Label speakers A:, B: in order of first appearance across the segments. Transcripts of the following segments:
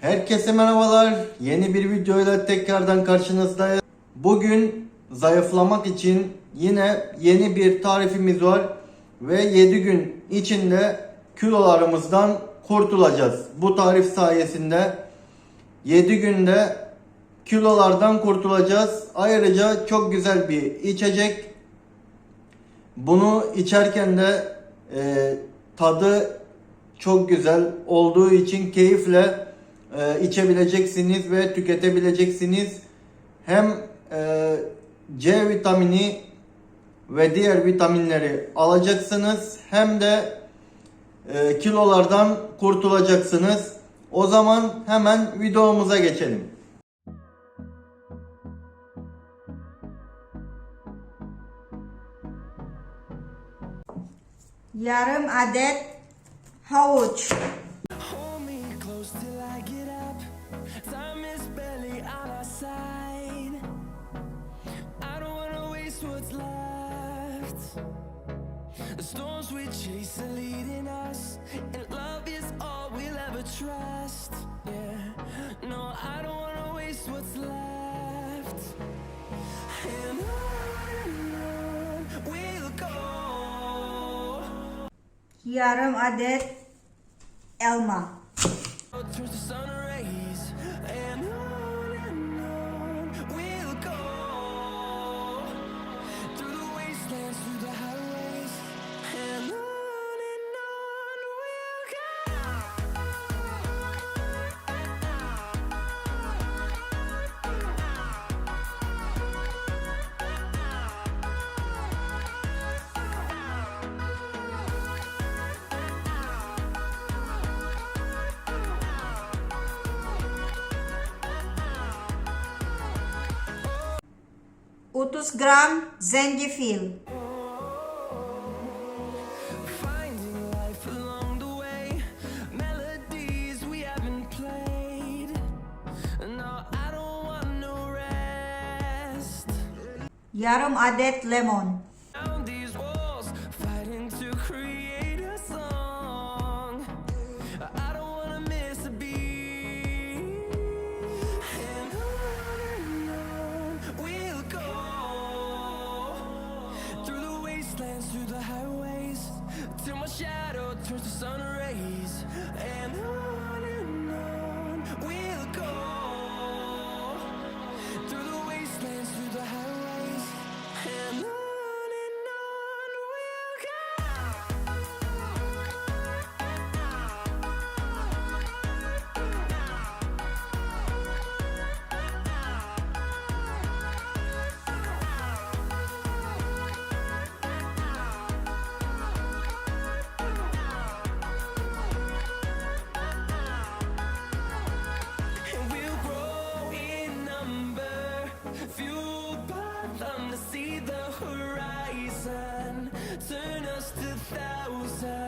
A: Herkese merhabalar. Yeni bir videoyla tekrardan karşınızdayız. Bugün zayıflamak için yine yeni bir tarifimiz var ve 7 gün içinde kilolarımızdan kurtulacağız. Bu tarif sayesinde 7 günde kilolardan kurtulacağız. Ayrıca çok güzel bir içecek. Bunu içerken de e, tadı çok güzel olduğu için keyifle e, içebileceksiniz ve tüketebileceksiniz. Hem e, C vitamini ve diğer vitaminleri alacaksınız hem de e, kilolardan kurtulacaksınız. O zaman hemen videomuza geçelim.
B: Yarım adet havuç.
C: The storms we chase are leading us, and love is all we'll ever trust. Yeah, no, I don't wanna waste what's left. And on we'll go.
B: Yarım adet elma. 30 gram zencefil. Yarım adet lemon.
C: Wastelands, through the highways, till my shadow turns to sun rays. And on and on we'll go them to see the horizon, turn us to thousands.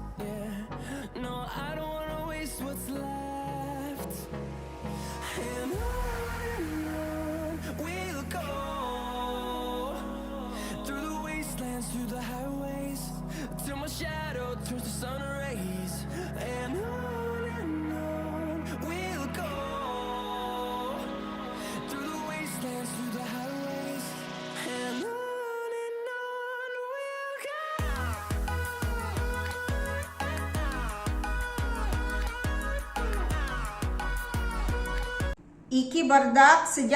B: Iki Bardak
C: si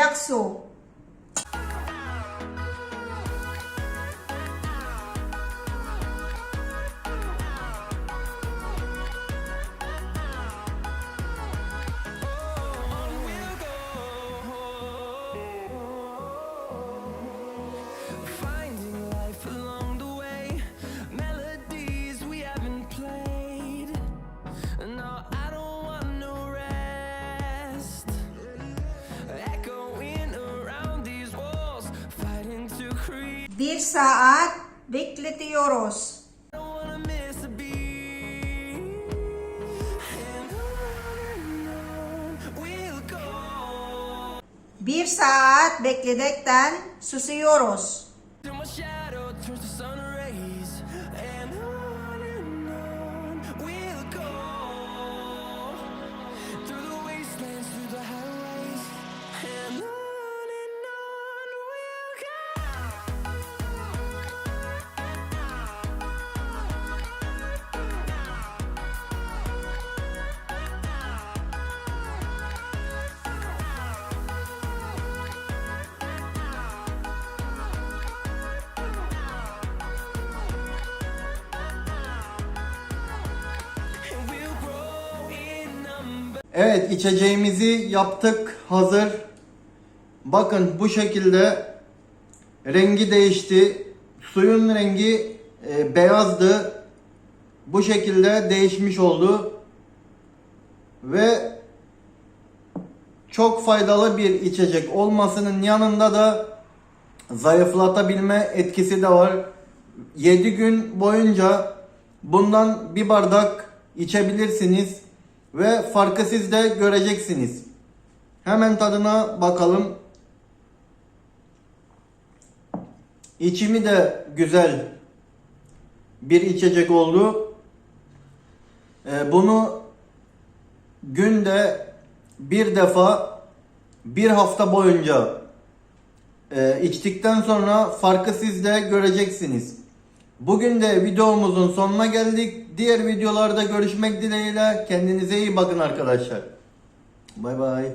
C: turns to sun rays, and on and on we'll go.
A: Evet içeceğimizi yaptık hazır. Bakın bu şekilde rengi değişti. Suyun rengi e, beyazdı. Bu şekilde değişmiş oldu. Ve çok faydalı bir içecek olmasının yanında da zayıflatabilme etkisi de var. 7 gün boyunca bundan bir bardak içebilirsiniz ve farkı siz de göreceksiniz. Hemen tadına bakalım. İçimi de güzel bir içecek oldu. Ee, bunu günde bir defa bir hafta boyunca e, içtikten sonra farkı siz de göreceksiniz. Bugün de videomuzun sonuna geldik. Diğer videolarda görüşmek dileğiyle kendinize iyi bakın arkadaşlar. Bay bay.